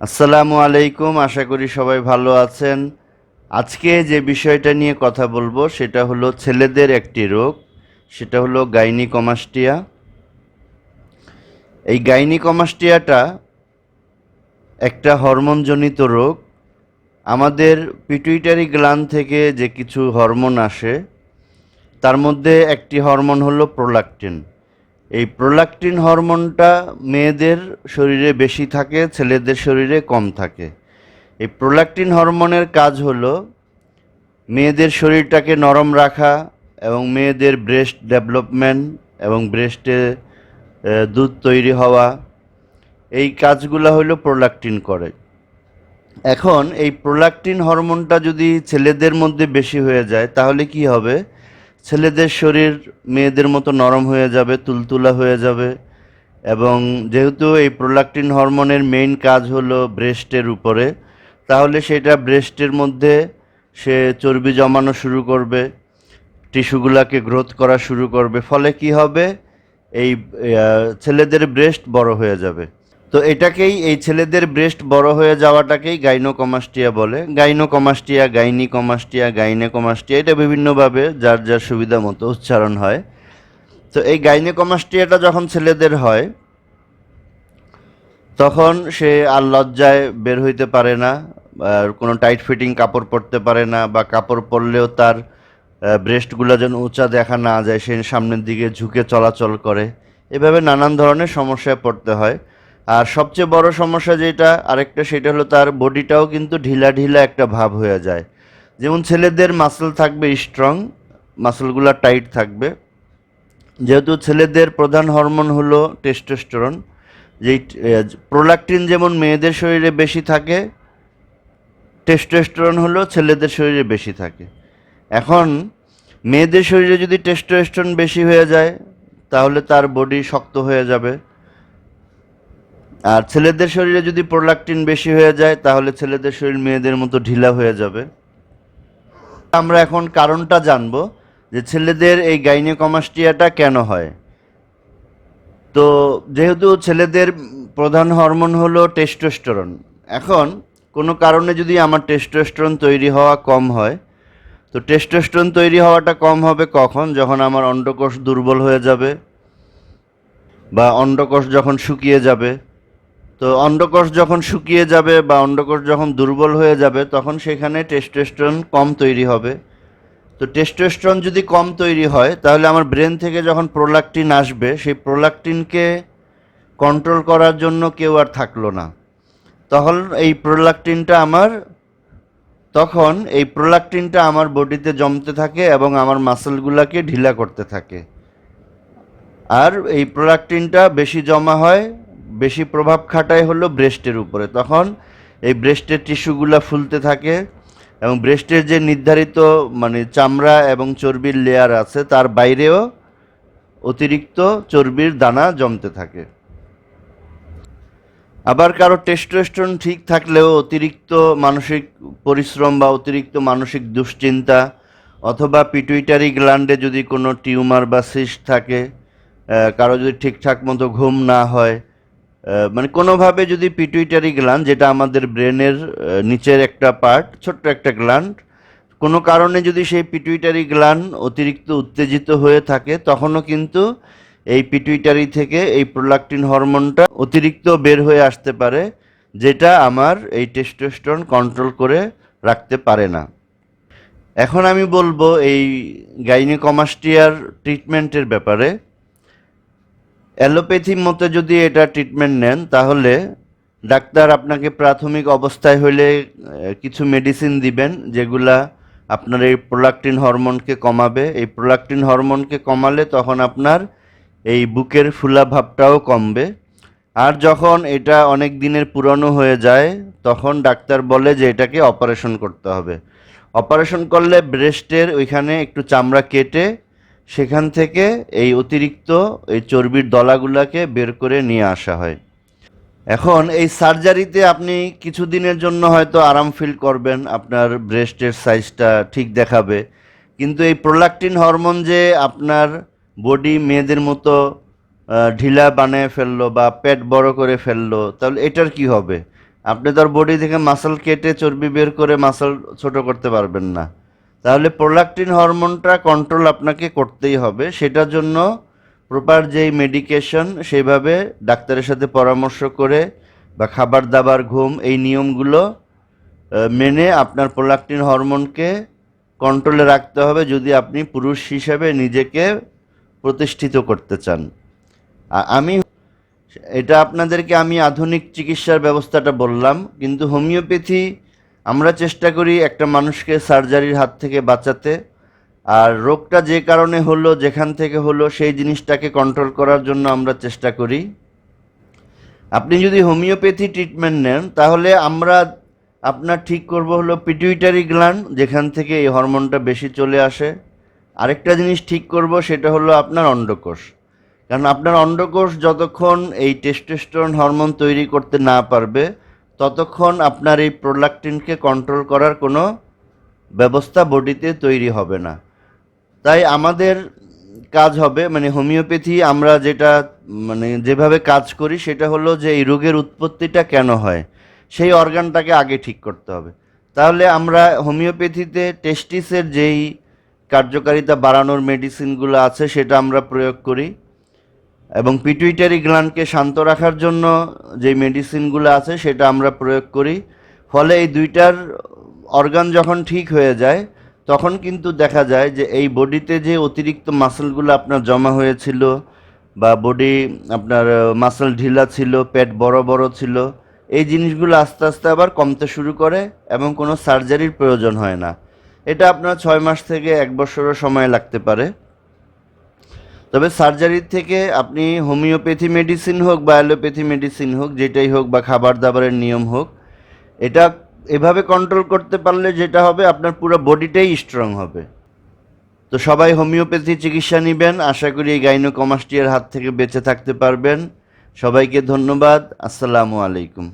আসসালামু আলাইকুম, আশা করি সবাই ভালো আছেন। আজকে যে বিষয়টা নিয়ে কথা বলব, সেটা হলো ছেলেদের একটি রোগ, সেটা হলো গাইনিকমাস্টিয়া। এই গাইনিকমাস্টিয়াটা একটা হরমোনজনিত রোগ। আমাদের পিটুইটারি গ্লান থেকে যে কিছু হরমোন আসে, তার মধ্যে একটি হরমোন হলো প্রোলাকটিন। এই প্রোলাকটিন হরমোনটা মেয়েদের শরীরে বেশি থাকে, ছেলেদের শরীরে কম থাকে। এই প্রোলাকটিন হরমোনের কাজ হলো মেয়েদের শরীরটাকে নরম রাখা এবং মেয়েদের ব্রেস্ট ডেভেলপমেন্ট এবং ব্রেস্টে দুধ তৈরি হওয়া। এই কাজগুলো হলো প্রোলাকটিন করে। এখন এই প্রোলাকটিন হরমোনটা যদি ছেলেদের মধ্যে বেশি হয়ে যায়, তাহলে কি হবে? ছেলেদের শরীর মেয়েদের মতো নরম হয়ে যাবে, তুলতুলা হয়ে যাবে এবং যেহেতু এই প্রোলাকটিন হরমোনের মেইন কাজ হলো ব্রেস্টের উপরে, তাহলে সেটা ব্রেস্টের মধ্যে সে চর্বি জমানো শুরু করবে, টিস্যুগুলাকে গ্রোথ করা শুরু করবে, ফলে কি হবে? এই ছেলেদের ব্রেস্ট বড় হয়ে যাবে। তো এটাকেই এই ছেলেদের ব্রেস্ট বড় হয়ে যাওয়াটাকেই গাইনোকমাস্টিয়া বলে। গাইনোকমাস্টিয়া গাইনিকমাস্টিয়া গাইনেকমাস্টিয়া এটা বিভিন্নভাবে যার যার সুবিধা মতো উচ্চারণ হয়। তো এই গাইনেকমাস্টিয়াটা যখন ছেলেদের হয়, তখন সে আর লজ্জায় বের হইতে পারে না কোনো টাইট ফিটিং কাপড় পরতে পারে না, বা কাপড় পরলেও তার ব্রেস্টগুলো যেন উঁচা দেখা না যায়, সে সামনের দিকে ঝুঁকে চলাচল করে। এভাবে নানান ধরনের সমস্যায় পড়তে হয়। আর সবচেয়ে বড় সমস্যা যেটা, আরেকটা সেটা হলো তার বডিটাও কিন্তু ঢিলা ঢিলা একটা ভাব হয়ে যায়। যেমন ছেলেদের মাসল থাকবে স্ট্রং মাসলগুলো টাইট থাকবে। যেহেতু ছেলেদের প্রধান হরমোন হলো টেস্টোস্টেরন যেই প্রোলাকটিন যেমন মেয়েদের শরীরে বেশি থাকে টেস্টোস্টেরন হলো ছেলেদের শরীরে বেশি থাকে। এখন মেয়েদের শরীরে যদি টেস্টোস্টেরন বেশি হয়ে যায়, তাহলে তার বডি শক্ত হয়ে যাবে। আর ছেলেদের শরীরে যদি প্রোলাকটিন বেশি হয়ে যায়, তাহলে ছেলেদের শরীর মেয়েদের মতো ঢিলা হয়ে যাবে। আমরা এখন কারণটা জানব যে ছেলেদের এই গাইনিকমাস্টিয়াটা কেন হয়। তো যেহেতু ছেলেদের প্রধান হরমোন হলো টেস্টোস্টেরন, এখন কোনো কারণে যদি আমার টেস্টোস্টেরন তৈরি হওয়া কম হয়, তো টেস্টোস্টেরন তৈরি হওয়াটা কম হবে কখন? যখন আমার অন্ডকোষ দুর্বল হয়ে যাবে, বা অন্ডকোষ যখন শুকিয়ে যাবে তো অন্ডকোষ যখন শুকিয়ে যাবে বা অন্ডকোষ যখন দুর্বল হয়ে যাবে, তখন সেখানে টেস্টোস্টেরন কম তৈরি হবে। তো টেস্টোস্টেরন যদি কম তৈরি হয়, তাহলে আমার ব্রেন থেকে যখন প্রোলাকটিন আসবে, সেই প্রোলাকটিনকে কন্ট্রোল করার জন্য কেউ আর থাকল না। তখন এই প্রোলাকটিনটা আমার, তখন এই প্রোলাকটিনটা আমার বডিতে জমতে থাকে এবং আমার মাসেলগুলোকে ঢিলা করতে থাকে। আর এই প্রোলাকটিনটা বেশি জমা হয় বেশি প্রভাব খাটায় হলো ব্রেস্টের উপরে। তখন এই ব্রেস্টের টিস্যুগুলো ফুলতে থাকে এবং ব্রেস্টের যে নির্ধারিত মানে চামড়া এবং চর্বির লেয়ার আছে, তার বাইরেও অতিরিক্ত চর্বির দানা জমতে থাকে। আবার কারও টেস্টোস্টেরন ঠিক থাকলেও অতিরিক্ত মানসিক পরিশ্রম বা অতিরিক্ত মানসিক দুশ্চিন্তা অথবা পিটুইটারি গ্ল্যান্ডে যদি কোনো টিউমার বা সিস্ট থাকে কারও যদি ঠিকঠাক মতো ঘুম না হয় মানে কোনোভাবে যদি পিটুইটারি গ্ল্যান্ড যেটা আমাদের ব্রেনের নিচের একটা পার্ট ছোট্ট একটা গ্ল্যান্ড কোনো কারণে যদি সেই পিটুইটারি গ্ল্যান্ড অতিরিক্ত উত্তেজিত হয়ে থাকে, তখনও কিন্তু এই পিটুইটারি থেকে এই প্রোলাকটিন হরমোনটা অতিরিক্ত বের হয়ে আসতে পারে, যেটা আমার এই টেস্টোস্টেরন কন্ট্রোল করে রাখতে পারে না। এখন আমি বলব এই গাইনিকমাস্টিয়ার ট্রিটমেন্টের ব্যাপারে। অ্যালোপ্যাথি মতে যদি এটা ট্রিটমেন্ট নেন, তাহলে ডাক্তার আপনাকে প্রাথমিক অবস্থায় হলে কিছু মেডিসিন দিবেন, যেগুলা আপনার এই প্রোলাকটিন হরমোনকে কমাবে। এই প্রোলাকটিন হরমোনকে কমালে তখন আপনার এই বুকের ফুলা ভাবটাও কমবে। আর যখন এটা অনেক দিনের পুরনো হয়ে যায়, তখন ডাক্তার বলে যে এটাকে অপারেশন করতে হবে। অপারেশন করলে ব্রেস্টের ওইখানে একটু চামড়া কেটে সেখান থেকে এই অতিরিক্ত এই চর্বির দলাগুলাকে বের করে নিয়ে আসা হয়। এখন এই সার্জারিতে আপনি কিছুদিনের জন্য হয়তো আরাম ফিল করবেন, আপনার ব্রেস্টের সাইজটা ঠিক দেখাবে। কিন্তু এই প্রোলাকটিন হরমোন যে আপনার বডি মেয়েদের মতো ঢিলা বানিয়ে ফেলল বা পেট বড় করে ফেলল, তাহলে এটার কি হবে? আপনি তার বডি থেকে মাসল কেটে চর্বি বের করে মাসল ছোট করতে পারবেন না। তাহলে প্রোলাকটিন হরমোনটা কন্ট্রোল আপনাকে করতেই হবে। সেটার জন্য প্রপার যেই মেডিকেশন সেইভাবে ডাক্তারের সাথে পরামর্শ করে বা খাবার দাবার, ঘুম, এই নিয়মগুলো মেনে আপনার প্রোলাকটিন হরমোনকে কন্ট্রোলে রাখতে হবে যদি আপনি পুরুষ হিসেবে নিজেকে প্রতিষ্ঠিত করতে চান। আমি, এটা আপনাদেরকে আমি আধুনিক চিকিৎসার ব্যবস্থাটা বললাম, কিন্তু হোমিওপ্যাথি আমরা চেষ্টা করি একটা মানুষকে সার্জারির হাত থেকে বাঁচাতে, আর রোগটা যে কারণে হলো, যেখান থেকে হলো, সেই জিনিসটাকে কন্ট্রোল করার জন্য আমরা চেষ্টা করি। আপনি যদি হোমিওপ্যাথি ট্রিটমেন্ট নেন, তাহলে আমরা আপনার ঠিক করব হলো পিটুইটারি গ্ল্যান্ড যেখান থেকে এই হরমোনটা বেশি চলে আসে। আরেকটা জিনিস ঠিক করব, সেটা হলো আপনার অন্ডকোষ। কারণ আপনার অন্ডকোষ যতক্ষণ এই টেস্টোস্টেরন হরমোন তৈরি করতে না পারবে ততক্ষণ আপনার এই প্রোলাকটিনকে কন্ট্রোল করার কোনো ব্যবস্থা বডিতে তৈরি হবে না। তাই আমাদের কাজ হবে মানে হোমিওপ্যাথি আমরা যেটা মানে যেভাবে কাজ করি সেটা হলো যে এই রোগের উৎপত্তিটা কেন হয়, সেই অর্গানটাকে আগে ঠিক করতে হবে। তাহলে আমরা হোমিওপ্যাথিতে টেস্টিসের যেই কার্যকারিতা বাড়ানোর মেডিসিনগুলো আছে সেটা আমরা প্রয়োগ করি। এবং পিটুইটারি গ্ল্যান্ডকে শান্ত রাখার জন্য যে মেডিসিনগুলো আছে সেটা আমরা প্রয়োগ করি। ফলে এই দুইটার অর্গান যখন ঠিক হয়ে যায়, তখন কিন্তু দেখা যায় যে এই বডিতে যে অতিরিক্ত মাসেলগুলো আপনার জমা হয়েছিল বা বডি আপনার মাসেল ঢিলা ছিল, পেট বড় বড় ছিল, এই জিনিসগুলো আস্তে আস্তে আবার কমতে শুরু করে এবং কোনো সার্জারির প্রয়োজন হয় না। এটা আপনার ছয় মাস থেকে এক বছরও সময় লাগতে পারে। তবে সার্জারির থেকে আপনি হোমিওপ্যাথি মেডিসিন হোক বা অ্যালোপ্যাথি মেডিসিন হোক, যেটাই হোক বা খাবার দাবারের নিয়ম হোক, এটা এভাবে কন্ট্রোল করতে পারলে যেটা হবে, আপনার পুরো বডিটাই স্ট্রং হবে। তো সবাই হোমিওপ্যাথি চিকিৎসা নেবেন। আশা করি এই গাইনোকমাস্টিয়ার হাত থেকে বেঁচে থাকতে পারবেন। সবাইকে ধন্যবাদ। আসসালামু আলাইকুম।